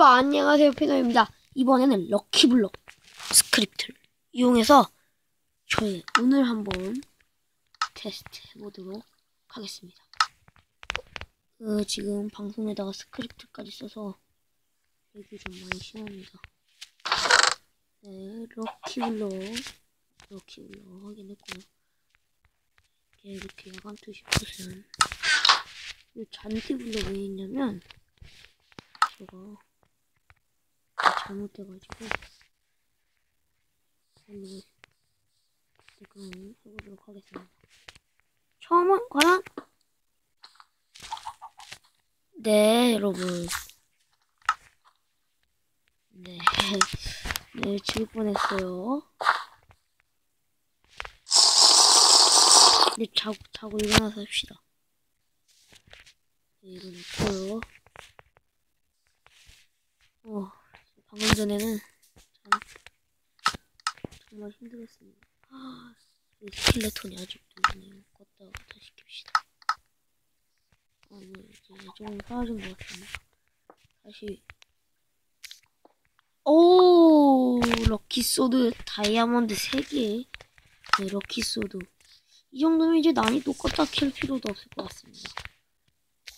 여러분 안녕하세요 피노입니다. 이번에는 럭키블럭 스크립트를 이용해서 저희 오늘 한번 테스트 해보도록 하겠습니다. 그 지금 방송에다가 스크립트까지 써서 여기 좀 많이 심합니다. 네, 럭키블럭 럭키블럭 확인했고요. 이게 이렇게 야간 투시 컷은 이 잔디블럭 왜 있냐면 제가 잘못해가지고 이거 지금 해보도록 하겠습니다. 처음은 과연 네 여러분 네, 네질 뻔했어요. 네 자고 자고 일어나서 합시다. 네, 일어났고요. 어, 방금 전에는 참 정말 힘들었습니다. 아, 이 스켈레톤이 아직도 있네요. 껐다가 다시 킵시다. 어, 뭐 이제 조금 사라진 것 같습니다. 다시 오 럭키 소드 다이아몬드 3개 네 럭키 소드 이 정도면 이제 난이도 껐다 킬 필요도 없을 것 같습니다.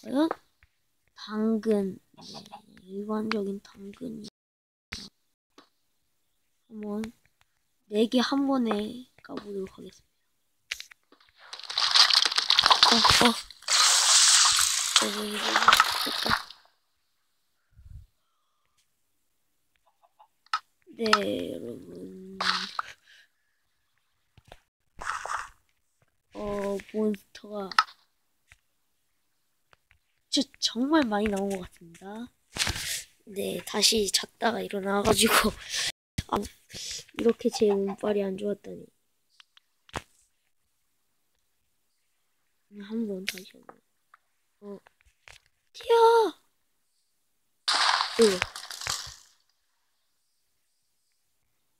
과연 당근 네, 일반적인 당근이 한번 4개 한 번에 까보도록 하겠습니다. 어, 어. 네, 여러분. 어, 몬스터가 진짜 정말 많이 나온 것 같습니다. 네, 다시 잤다가 일어나가지고 아, 이렇게 제 운빨이 안 좋았다니. 한 번 다시 한 번. 어, 튀어. 네.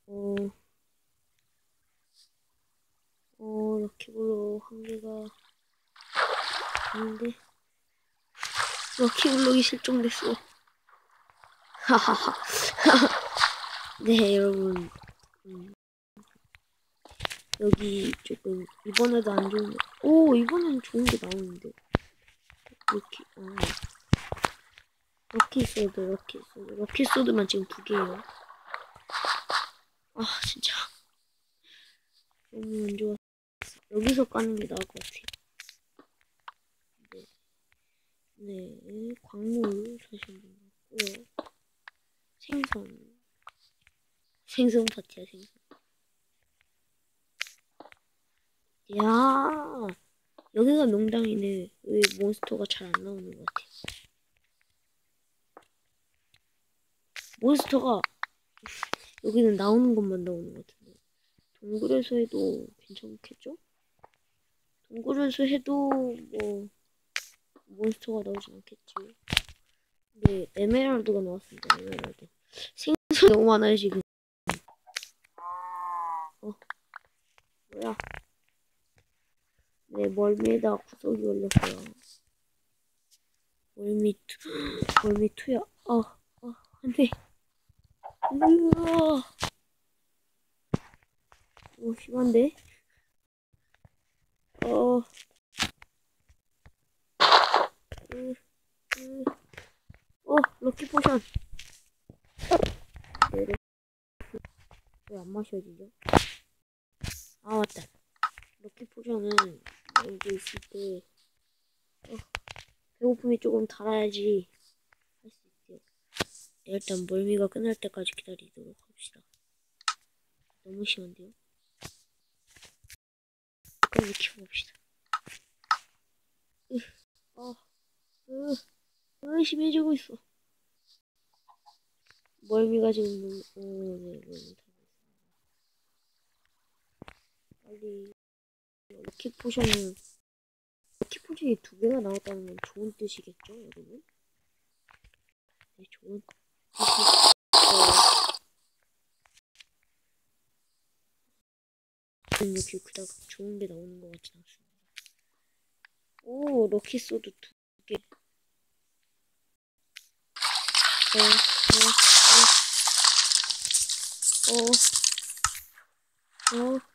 어, 어, 럭키블록 한 개가 있는데, 럭키블록이 실종됐어. 하하하. 네, 여러분. 음, 여기 조금, 이번에도 안 좋은, 오, 이번엔 좋은 게 나오는데. 럭키, 어. 럭키 소드, 럭키 소드. 럭키 소드만 지금 두 개예요. 아 진짜 너무 안 좋았어. 여기서 까는 게 나을 것 같아요. 네, 네 광물 한번 넣고요. 생선, 생선 파티야 생선. 야 여기가 명당이네. 왜 몬스터가 잘 안 나오는 것 같아. 몬스터가 여기는 나오는 것만 나오는 것 같은데 동굴에서 해도 괜찮겠죠? 동굴에서 해도 뭐 몬스터가 나오진 않겠지 네 에메랄드가 나왔습니다 에메랄드 생선 너무 많아요 지금 어 뭐야 네 멀미에다 구석이 올렸어요 멀미 투 멀미 투야 어 어 안돼 우와. 오, 심한데? 어. 으, 으. 어, 럭키 포션. 네, 왜 안 마셔지죠? 아, 맞다. 럭키 포션은 여기 있을 때, 어, 배고픔이 조금 달아야지. 일단 멀미가 끝날 때까지 기다리도록 합시다. 너무 심한데요? 빨리 키워봅시다. 으, 어, 으, 으, 심해지고 있어. 멀미가 지금 오, 네, 멀미 있습니다. 빨리, 럭키 포션을, 럭키 포션이 두 개가 나왔다는 건 좋은 뜻이겠죠, 여러분? 네, 좋은, 이렇게 그닥 좋은 게 나오는 것 같진 않습니다. 오, 럭키 소드 두 개. 어, 어, 어, 어, 어.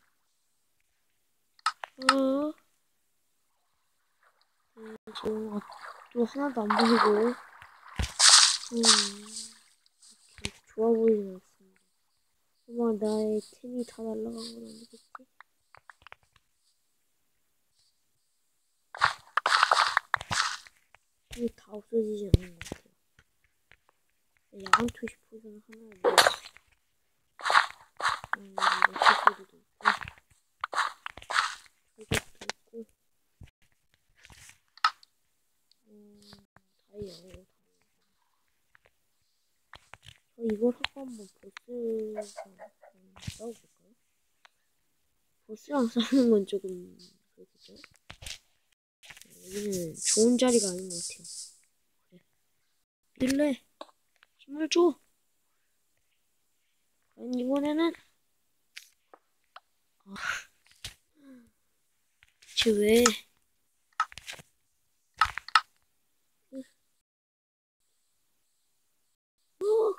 음, 아, 또 하나도 안 보이고, 음, 이렇게 좋아 보이진 않습니다. 설마 나의 템이 다 날라간 건 아니겠지? 이게 다 없어지지 않는 것 같아요. 야간 투시 포션 하나를 넣어봅시다. 음, 이렇게 소리도 있고, 저것도 있고, 음, 다 다이아. 저 이걸 하고 한번 보스랑 싸워볼까요? 보스랑 싸우는 건 조금, 그렇겠죠? 여기는 좋은 자리가 아닌 것 같아요. 그래. 밀래. 힘을 줘. 이번에는 아, 대체 왜? 어.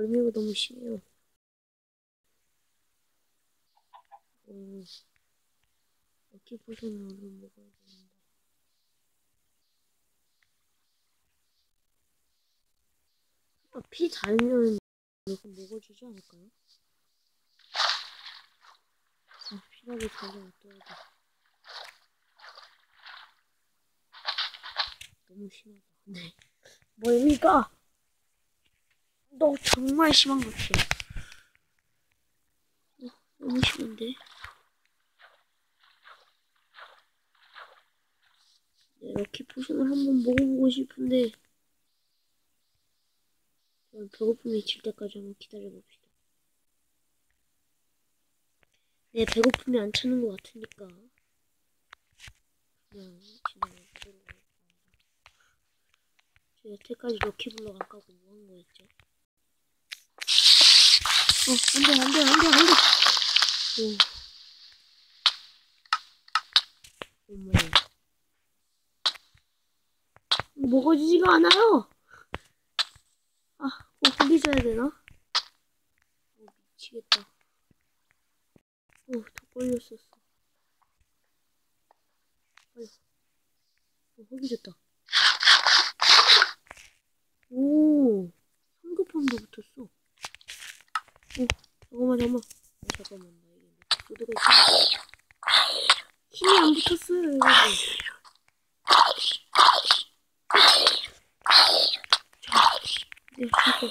멀미가 너무 심해요. 음, 럭키 포션을 얼른 먹어야 된다. 아, 피 달면 이거 먹어주지 않을까요? 아, 피라도 달려 놔둬야 돼. 너무 심하다. 네. 멀미가 너 정말 심한 것 같아. 어, 너무 심한데. 네, 럭키 포션을 한번 먹어보고 싶은데 배고픔이 질 때까지 한번 기다려봅시다. 네, 배고픔이 안 차는 것 같으니까 그냥 지나가도록 하겠습니다. 저 여태까지 럭키블럭 안 까고 뭐 한 거였죠? 어, 안 돼, 안 돼, 안 돼, 안 돼! 오. 어머. 먹어지지가 않아요! 아, 어, 고기 줘야 되나? 어, 미치겠다. 어, 더 걸렸었어. 아유. 어, 고기 줬다. 오, 성급함도 붙었어. 어, 잠깐만, 잠깐만. 어, 잠깐만, 나 이게 소드가 있어. 힘이 안 붙었어요, 여러분. 네, 잠깐.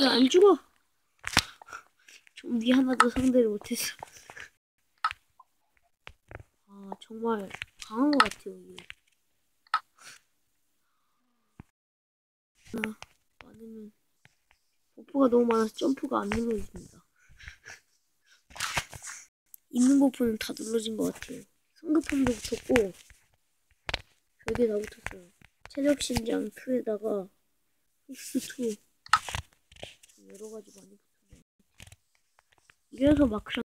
나안 죽어. 좀비 하나도 상대를 못했어. 아, 정말 강한 것 같아요, 이게. 아, 많으면 버프가 너무 많아서 점프가 안 눌러집니다. 있는 버프는 다 눌러진 것 같아요. 성급함도 붙었고 별게 다 붙었어요. 체력 신장 2에다가 흡수 2 여러 가지 많이 붙었네요. 이래서 마크랑